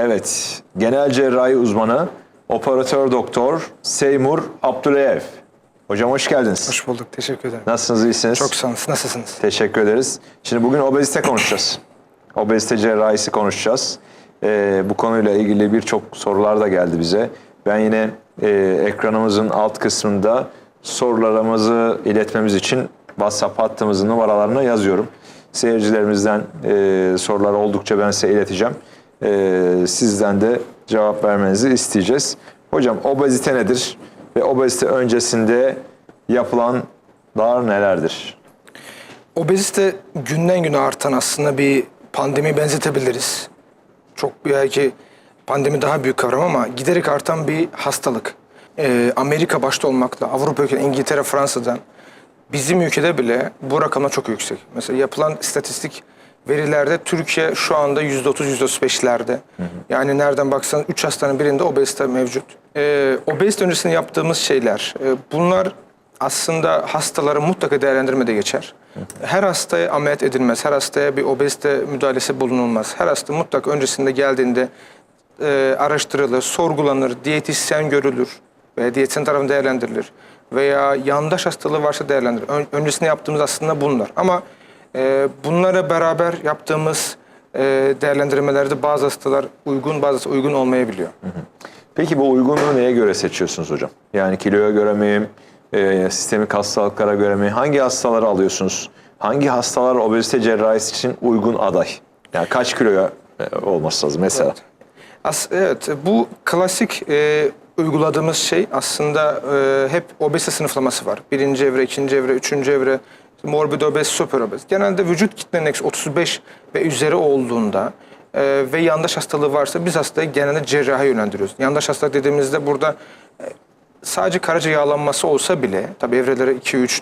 Evet, genel cerrahi uzmanı, operatör doktor Seymur Abdüleyev. Hocam hoş geldiniz. Hoş bulduk. Teşekkür ederim. Nasılsınız, iyisiniz? Çok sağ olun. Nasılsınız? Teşekkür ederiz. Şimdi bugün obezite konuşacağız. Obezite cerrahisi konuşacağız. Ee, bu konuyla ilgili birçok sorular da geldi bize. Ben yine e, ekranımızın alt kısmında sorularımızı iletmemiz için WhatsApp hattımızın numaralarına yazıyorum. Seyircilerimizden e, sorular oldukça ben size ileteceğim. E, sizden de cevap vermenizi isteyeceğiz. Hocam obezite nedir? Ve obezite öncesinde yapılanlar nelerdir? Obezite günden güne artan aslında bir pandemi benzetebiliriz. Çok belki pandemi daha büyük kavram ama giderek artan bir hastalık. Ee, Amerika başta olmakla Avrupa ülkeleri, İngiltere, Fransa'dan bizim ülkede bile bu rakamlar çok yüksek. Mesela yapılan istatistik verilerde Türkiye şu anda %30, %35'lerde. Yani nereden baksan 3 hastanın birinde obezite mevcut. Ee, obezite öncesinde yaptığımız şeyler, e, bunlar aslında hastaları mutlaka değerlendirmede geçer. Her hastaya ameliyat edilmez, her hastaya bir obezite müdahalesi bulunulmaz. Her hasta mutlaka öncesinde geldiğinde e, araştırılır, sorgulanır, diyetisyen görülür veya diyetisyen tarafından değerlendirilir. Veya yandaş hastalığı varsa değerlendirilir. Ön- öncesinde yaptığımız aslında bunlar. Ama e, bunlara beraber yaptığımız e, değerlendirmelerde bazı hastalar uygun, bazısı uygun olmayabiliyor. Peki bu uygunluğu neye göre seçiyorsunuz hocam? Yani kiloya göre mi, e, sistemik hastalıklara göre mi? Hangi hastaları alıyorsunuz? Hangi hastalar obezite cerrahisi için uygun aday? Yani kaç kiloya e, olması lazım mesela? As evet, bu klasik e, uyguladığımız şey aslında e, hep obezite sınıflaması var. Birinci evre, ikinci evre, üçüncü evre, morbid obez, süper obez. Genelde vücut kitle indeksi 35 ve üzeri olduğunda e, ve yandaş hastalığı varsa biz hastayı genelde cerraha yönlendiriyoruz. Yandaş hastalık dediğimizde burada e, sadece karaciğer yağlanması olsa bile, tabii evreleri 2-3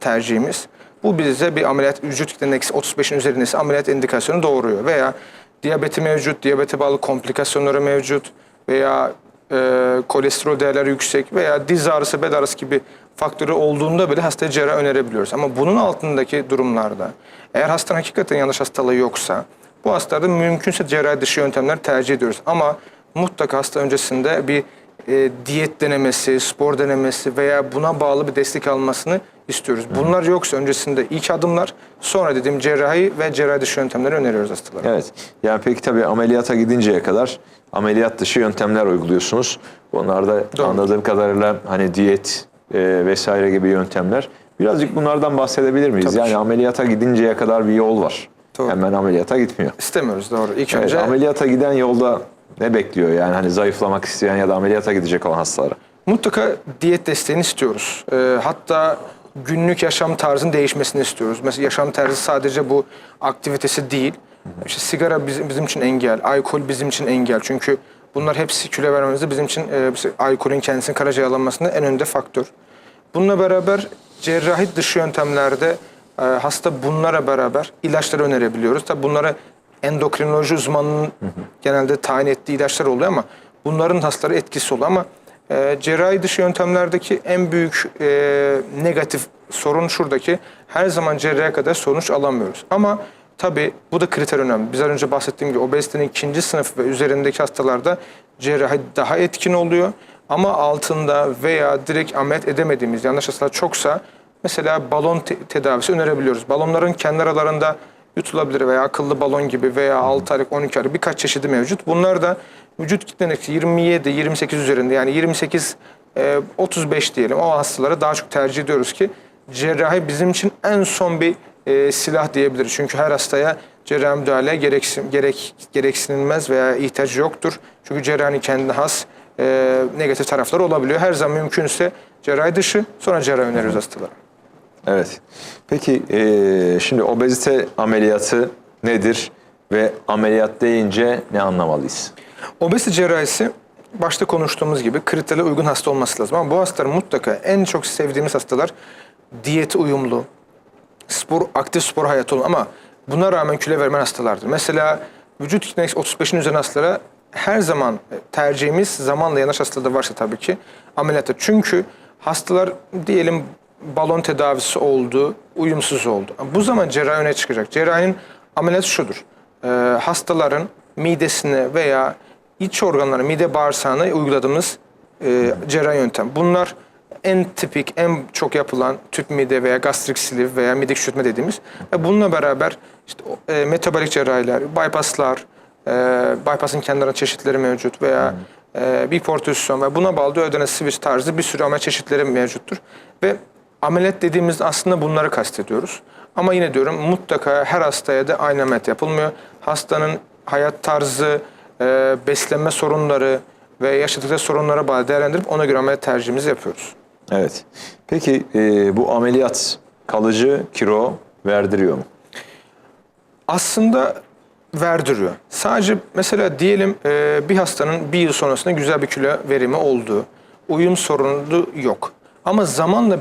tercihimiz. Bu bize bir ameliyat vücut kitle indeksi 35'in üzerindeyse ameliyat indikasyonu doğuruyor. Veya diyabeti mevcut, diyabete bağlı komplikasyonları mevcut veya e, kolesterol değerleri yüksek veya diz ağrısı, bel ağrısı gibi faktörü olduğunda bile hastaya cerrah önerebiliyoruz. Ama bunun altındaki durumlarda eğer hastanın hakikaten yanlış hastalığı yoksa bu hastalarda mümkünse cerrahi dışı yöntemler tercih ediyoruz. Ama mutlaka hasta öncesinde bir e, diyet denemesi, spor denemesi veya buna bağlı bir destek almasını istiyoruz. Bunlar yoksa öncesinde ilk adımlar, sonra dediğim cerrahi ve cerrahi dışı yöntemleri öneriyoruz hastalara. Evet. Yani peki tabii ameliyata gidinceye kadar ameliyat dışı yöntemler uyguluyorsunuz. Onlar da Doğru. anladığım kadarıyla hani diyet e, vesaire gibi yöntemler. Birazcık bunlardan bahsedebilir miyiz? Tabii yani ameliyata gidinceye kadar bir yol var. Doğru. Hemen ameliyata gitmiyor. İstemiyoruz doğru. İlk Evet, önce ameliyata giden yolda ne bekliyor yani hani zayıflamak isteyen ya da ameliyata gidecek olan hastalara? Mutlaka diyet desteğini istiyoruz. Ee, hatta günlük yaşam tarzının değişmesini istiyoruz. Mesela yaşam tarzı sadece bu aktivitesi değil. İşte sigara bizim, bizim için engel, alkol bizim için engel. Çünkü bunlar hepsi kilo vermemizde bizim için e, alkolün kendisinin karaciğer alınmasında en önde faktör. Bununla beraber cerrahi dışı yöntemlerde e, hasta bunlara beraber ilaçları önerebiliyoruz. Tabi bunları endokrinoloji uzmanının genelde tayin ettiği ilaçlar oluyor ama bunların hastalara etkisi oluyor ama e, cerrahi dışı yöntemlerdeki en büyük e, negatif sorun şuradaki her zaman cerrahiye kadar sonuç alamıyoruz. Ama tabii bu da kriter önemli. Biz az önce bahsettiğim gibi obezitenin ikinci sınıf ve üzerindeki hastalarda cerrahi daha etkin oluyor. Ama altında veya direkt ameliyat edemediğimiz yanlış hastalar çoksa mesela balon te- tedavisi önerebiliyoruz. Balonların kendi aralarında yutulabilir veya akıllı balon gibi veya 6 aylık 12 aylık birkaç çeşidi mevcut. Bunlar da vücut kitlenesi 27-28 üzerinde yani 28 e, 35 diyelim o hastalara daha çok tercih ediyoruz ki cerrahi bizim için en son bir e, silah diyebiliriz. Çünkü her hastaya cerrahi müdahale gereksin, gerek, gereksinilmez veya ihtiyacı yoktur. Çünkü cerrahinin kendine has e, negatif tarafları olabiliyor. Her zaman mümkünse cerrahi dışı sonra cerrahi öneriyoruz hastalara. Evet. Peki e, şimdi obezite ameliyatı nedir ve ameliyat deyince ne anlamalıyız? Obezite cerrahisi başta konuştuğumuz gibi kriterlere uygun hasta olması lazım. Ama bu hastaların mutlaka en çok sevdiğimiz hastalar diyete uyumlu, spor, aktif spor hayatı olan ama buna rağmen kilo vermeyen hastalardır. Mesela vücut kitle indeksi 35'in üzerinde hastalara her zaman tercihimiz zamanla yanlış hastalığı varsa tabii ki ameliyatta. Çünkü hastalar diyelim balon tedavisi oldu, uyumsuz oldu. Bu zaman cerrahi öne çıkacak. Cerrahinin ameliyatı şudur. Ee, hastaların midesine veya iç organlarına, mide bağırsağına uyguladığımız e, cerrahi yöntem. Bunlar en tipik, en çok yapılan tüp mide veya gastrik sleeve veya mide küçültme dediğimiz. Ve bununla beraber işte e, metabolik cerrahiler, bypasslar, e, bypassın kendilerine çeşitleri mevcut veya e, bir portüsyon ve buna bağlı ödene switch tarzı bir sürü ameliyat çeşitleri mevcuttur. Ve ameliyat dediğimizde aslında bunları kastediyoruz. Ama yine diyorum mutlaka her hastaya da aynı ameliyat yapılmıyor. Hastanın hayat tarzı, e, beslenme sorunları ve yaşadıkları sorunlara bağlı değerlendirip ona göre ameliyat tercihimizi yapıyoruz. Evet. Peki e, bu ameliyat kalıcı kilo verdiriyor mu? aslında verdiriyor. Sadece mesela diyelim e, bir hastanın bir yıl sonrasında güzel bir kilo verimi oldu. Uyum sorunu yok. Ama zamanla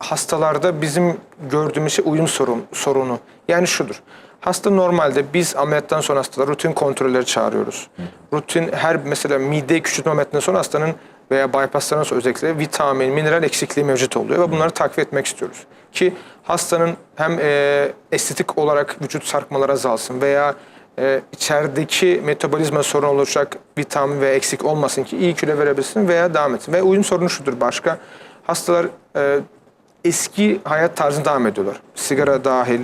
hastalarda bizim gördüğümüz şey uyum sorun, sorunu. Yani şudur. Hasta normalde biz ameliyattan sonra hastalar rutin kontrolleri çağırıyoruz. Rutin her mesela mide küçültme ameliyatından sonra hastanın veya bypasslardan sonra özellikle vitamin, mineral eksikliği mevcut oluyor ve bunları takip etmek istiyoruz. Ki hastanın hem e, estetik olarak vücut sarkmaları azalsın veya e, içerideki metabolizma sorun olacak vitamin ve eksik olmasın ki iyi kilo verebilsin veya devam etsin. Ve uyum sorunu şudur başka. Hastalar e, eski hayat tarzına devam ediyorlar. Sigara dahil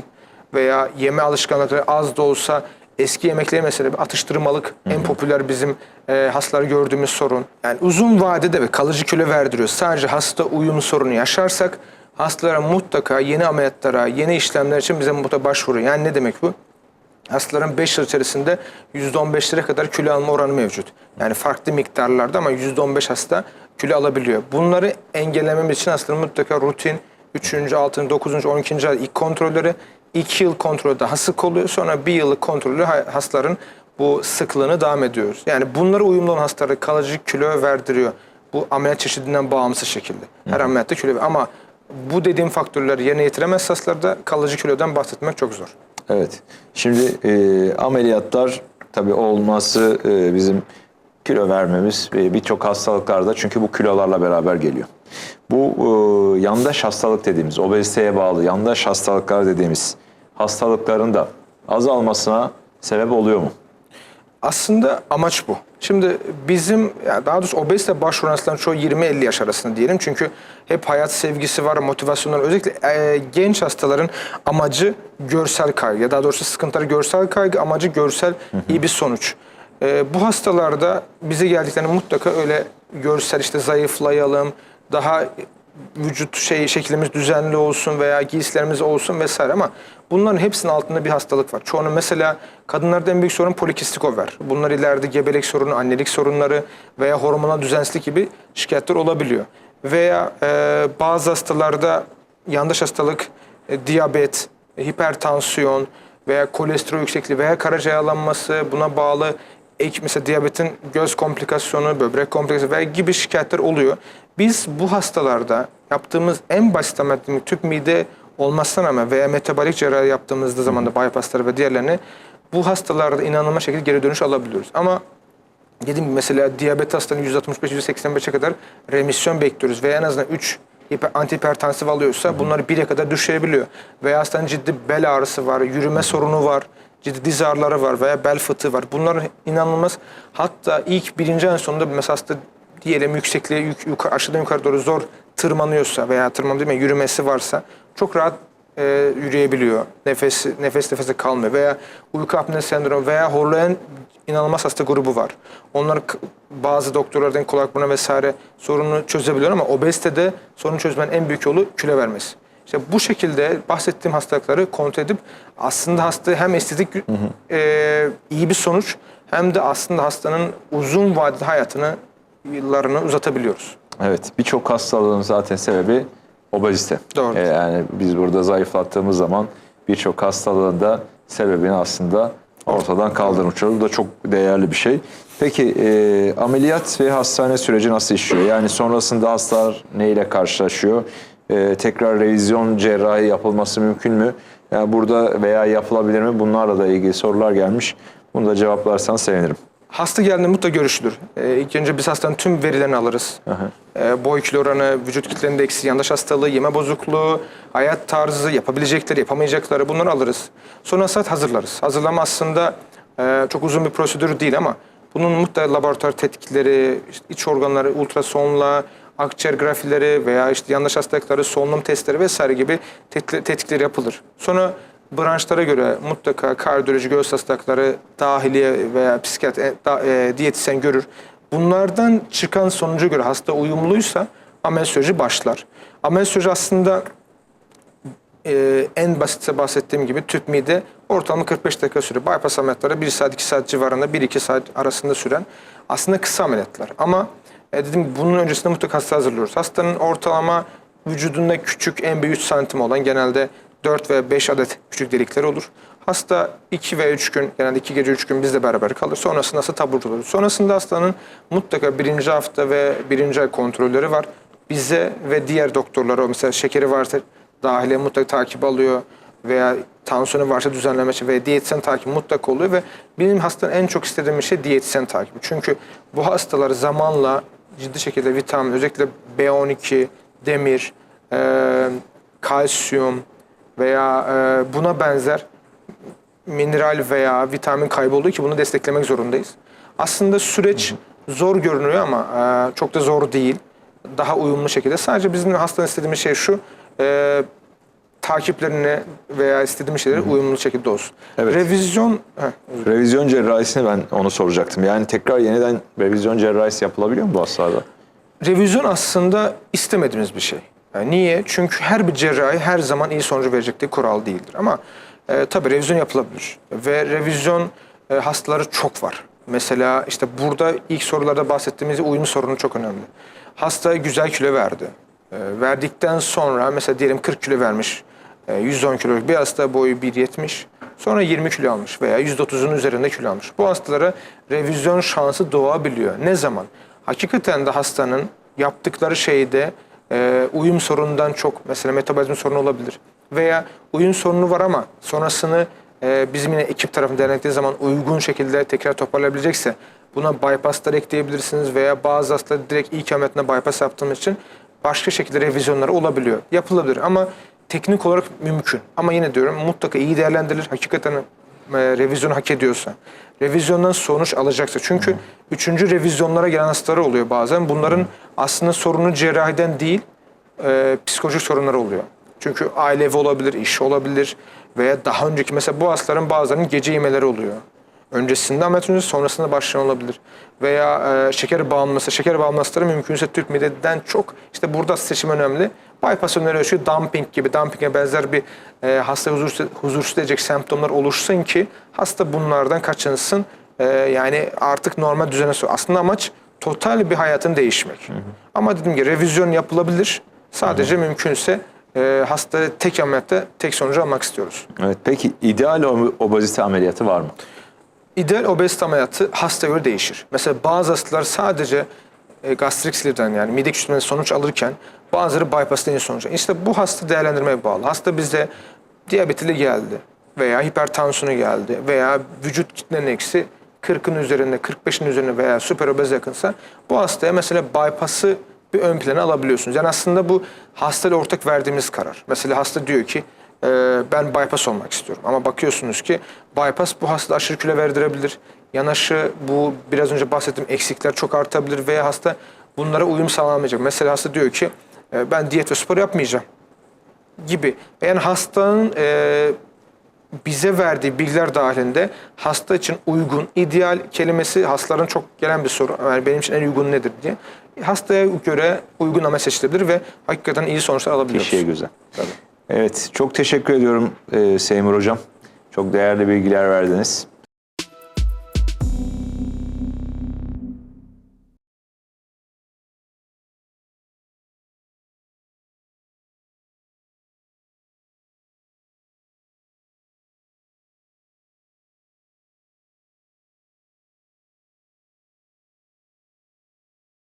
veya yeme alışkanlıkları az da olsa eski yemekleri mesela bir atıştırmalık en popüler bizim e, hastaları gördüğümüz sorun. Yani uzun vadede ve kalıcı kilo verdiriyor. Sadece hasta uyum sorunu yaşarsak hastalara mutlaka yeni ameliyatlara, yeni işlemler için bize mutlaka başvuruyor. Yani ne demek bu? Hastaların 5 yıl içerisinde %15'lere kadar kilo alma oranı mevcut. Yani farklı miktarlarda ama %15 hasta kilo alabiliyor. Bunları engellememiz için hastaların mutlaka rutin 3. 6. 9. 12. ay ilk kontrolleri 2 yıl kontrolü daha sık oluyor. Sonra 1 yıllık kontrolü ha- hastaların bu sıklığını devam ediyoruz. Yani bunlara uyumlu olan hastalara kalıcı kilo verdiriyor. Bu ameliyat çeşidinden bağımsız şekilde. Her ameliyatta kilo ama bu dediğim faktörleri yerine getiremez hastalarda kalıcı kilodan bahsetmek çok zor. Evet. Şimdi e, ameliyatlar tabii olması e, bizim kilo vermemiz ve birçok hastalıklarda çünkü bu kilolarla beraber geliyor. Bu e, yandaş hastalık dediğimiz, obeziteye bağlı yandaş hastalıklar dediğimiz hastalıkların da azalmasına sebep oluyor mu? Aslında amaç bu. Şimdi bizim yani daha doğrusu obezite başvuran hastaların çoğu 20-50 yaş arasında diyelim. Çünkü hep hayat sevgisi var, motivasyonlar. Özellikle e, genç hastaların amacı görsel kaygı. Ya daha doğrusu sıkıntıları görsel kaygı, amacı görsel iyi bir sonuç. E, bu hastalarda bize geldiklerinde mutlaka öyle görsel işte zayıflayalım, daha vücut şey şeklimiz düzenli olsun veya giysilerimiz olsun vesaire ama bunların hepsinin altında bir hastalık var. Çoğunun mesela kadınlarda en büyük sorun polikistik over. Bunlar ileride gebelik sorunu, annelik sorunları veya hormonal düzensizlik gibi şikayetler olabiliyor. Veya e, bazı hastalarda yandaş hastalık, e, diyabet, hipertansiyon veya kolesterol yüksekliği veya karaciğer yağlanması buna bağlı ek mesela diyabetin göz komplikasyonu, böbrek komplikasyonu veya gibi şikayetler oluyor. Biz bu hastalarda yaptığımız en basit ameliyat tüp mide olmasına rağmen veya metabolik cerrahi yaptığımızda zamanda bypassları ve diğerlerini bu hastalarda inanılmaz şekilde geri dönüş alabiliyoruz. Ama Dediğim gibi mesela diyabet hastanın %65-%85'e kadar remisyon bekliyoruz veya en azından 3 antihipertansif alıyorsa bunları 1'e kadar düşürebiliyor. Veya hastanın ciddi bel ağrısı var, yürüme sorunu var, ciddi diz ağrıları var veya bel fıtığı var. Bunlar inanılmaz. Hatta ilk birinci en sonunda mesela diyelim yüksekliğe yük, yukarı, aşağıdan yukarı doğru zor tırmanıyorsa veya tırmanma değil mi yürümesi varsa çok rahat e, yürüyebiliyor. Nefes nefes nefese kalmıyor veya uyku apne sendromu veya horlayan inanılmaz hasta grubu var. Onlar bazı doktorlardan kulak burnu vesaire sorunu çözebiliyor ama obezitede sorunu çözmenin en büyük yolu kilo vermesi. İşte bu şekilde bahsettiğim hastalıkları kontrol edip aslında hasta hem estetik e, iyi bir sonuç hem de aslında hastanın uzun vadeli hayatını yıllarını uzatabiliyoruz. Evet, birçok hastalığın zaten sebebi obezite. Doğru. Ee, yani biz burada zayıflattığımız zaman birçok hastalığın da sebebini aslında ortadan kaldırmış oluyoruz. Bu da çok değerli bir şey. Peki e, ameliyat ve hastane süreci nasıl işliyor? Yani sonrasında hastalar neyle karşılaşıyor? E, tekrar revizyon cerrahi yapılması mümkün mü? Yani burada veya yapılabilir mi? Bunlarla da ilgili sorular gelmiş. Bunu da cevaplarsan sevinirim. Hasta geldiğinde mutlaka görüşülür. Ee, ilk önce biz hastanın tüm verilerini alırız. Ee, boy kilo oranı, vücut kitlerinde eksi yandaş hastalığı, yeme bozukluğu, hayat tarzı, yapabilecekleri, yapamayacakları bunları alırız. Sonra saat hazırlarız. Hazırlama aslında Ee, çok uzun bir prosedür değil ama bunun mutlaka laboratuvar tetkikleri, işte iç organları ultrasonla, akciğer grafileri veya işte yanlış hastalıkları, solunum testleri vesaire gibi tetkik- tetkikler yapılır. Sonra branşlara göre mutlaka kardiyoloji, göğüs hastalıkları, dahiliye veya psikiyatri, e, e, diyetisyen görür. Bunlardan çıkan sonuca göre hasta uyumluysa ameliyat başlar. Ameliyat aslında e, en basitse bahsettiğim gibi tüp mide ortalama 45 dakika sürüyor. Bypass ameliyatları 1 saat 2 saat civarında 1-2 saat arasında süren aslında kısa ameliyatlar. Ama e, dedim bunun öncesinde mutlaka hasta hazırlıyoruz. Hastanın ortalama vücudunda küçük büyük 3 santim olan genelde 4 ve 5 adet küçük delikler olur. Hasta 2 veya 3 gün, genelde 2 gece 3 gün bizle beraber kalır. Sonrasında hasta taburcu olur. Sonrasında hastanın mutlaka birinci hafta ve birinci ay kontrolleri var. Bize ve diğer doktorlara, mesela şekeri varsa dahiliye mutlaka takip alıyor veya tansiyonu varsa düzenleme için veya diyetisyen takibi mutlaka oluyor ve benim hastanın en çok istediğim şey diyetisyen takibi. Çünkü bu hastalar zamanla ciddi şekilde vitamin, özellikle B12, demir, e, kalsiyum veya e, buna benzer mineral veya vitamin kaybolduğu ki bunu desteklemek zorundayız. Aslında süreç zor görünüyor ama e, çok da zor değil. Daha uyumlu şekilde. Sadece bizim hastanın istediğimiz şey şu, e, takiplerine veya istediğimiz şeylere uyumlu şekilde olsun. Evet. Revizyon, heh, Revizyon cerrahisini ben onu soracaktım. Yani tekrar yeniden revizyon cerrahisi yapılabiliyor mu bu hastalarda? Revizyon aslında istemediğimiz bir şey. Yani niye? Çünkü her bir cerrahi her zaman iyi sonucu verecek diye kural değildir. Ama e, tabii revizyon yapılabilir. Ve revizyon e, hastaları çok var. Mesela işte burada ilk sorularda bahsettiğimiz uyum sorunu çok önemli. Hasta güzel kilo verdi. E, verdikten sonra mesela diyelim 40 kilo vermiş. E, 110 kiloluk bir hasta boyu 1.70. Sonra 20 kilo almış veya %30'un üzerinde kilo almış. Bu hastalara revizyon şansı doğabiliyor. Ne zaman? Hakikaten de hastanın yaptıkları şeyde e, uyum sorunundan çok mesela metabolizm sorunu olabilir. Veya uyum sorunu var ama sonrasını e, bizim yine ekip tarafından denettiği zaman uygun şekilde tekrar toparlayabilecekse buna bypasslar ekleyebilirsiniz veya bazı hastalar direkt ilk ameliyatına bypass yaptığımız için başka şekilde revizyonları olabiliyor. Yapılabilir ama teknik olarak mümkün. Ama yine diyorum mutlaka iyi değerlendirilir. Hakikaten e, revizyonu hak ediyorsa. Revizyondan sonuç alacaksa. Çünkü üçüncü revizyonlara gelen hastalar oluyor bazen. Bunların aslında sorunu cerrahiden değil, e, psikolojik sorunları oluyor. Çünkü aile evi olabilir, iş olabilir veya daha önceki mesela bu hastaların bazılarının gece yemeleri oluyor. Öncesinde ameliyat öncesi sonrasında başlayan olabilir. Veya e, şeker bağımlısı, şeker bağımlı hastaları mümkünse tüp mideden çok işte burada seçim önemli. Bypass öneriyor şu dumping gibi, dumpinge benzer bir e, hasta huzursuz, huzursuz edecek semptomlar oluşsun ki hasta bunlardan kaçınsın. E, yani artık normal düzene so- Aslında amaç total bir hayatın değişmek. Ama dediğim gibi revizyon yapılabilir. Sadece mümkünse e, hasta tek ameliyatta tek sonucu almak istiyoruz. Evet. Peki ideal ob- obezite ameliyatı var mı? İdeal obezite ameliyatı hasta göre değişir. Mesela bazı hastalar sadece e, gastrik sleeve'den yani mide küçülmeden sonuç alırken bazıları sonuç alır. İşte bu hasta değerlendirmeye bağlı. Hasta bizde diyabetiyle geldi veya hipertansiyonu geldi veya vücut kitlenin eksi 40'ın üzerinde, 45'in üzerinde veya süper obez yakınsa bu hastaya mesela bypass'ı bir ön plana alabiliyorsunuz. Yani aslında bu hastayla ortak verdiğimiz karar. Mesela hasta diyor ki e, ben bypass olmak istiyorum. Ama bakıyorsunuz ki bypass bu hasta aşırı kilo verdirebilir. Yanaşı bu biraz önce bahsettiğim eksikler çok artabilir veya hasta bunlara uyum sağlamayacak. Mesela hasta diyor ki e, ben diyet ve spor yapmayacağım gibi. Yani hastanın e, bize verdiği bilgiler dahilinde hasta için uygun, ideal kelimesi hastaların çok gelen bir soru. Yani benim için en uygun nedir diye. Hastaya göre uygun ama seçilebilir ve hakikaten iyi sonuçlar alabiliyoruz. Kişiye güzel. Tabii. Evet. Çok teşekkür ediyorum e, Seymur Hocam. Çok değerli bilgiler verdiniz.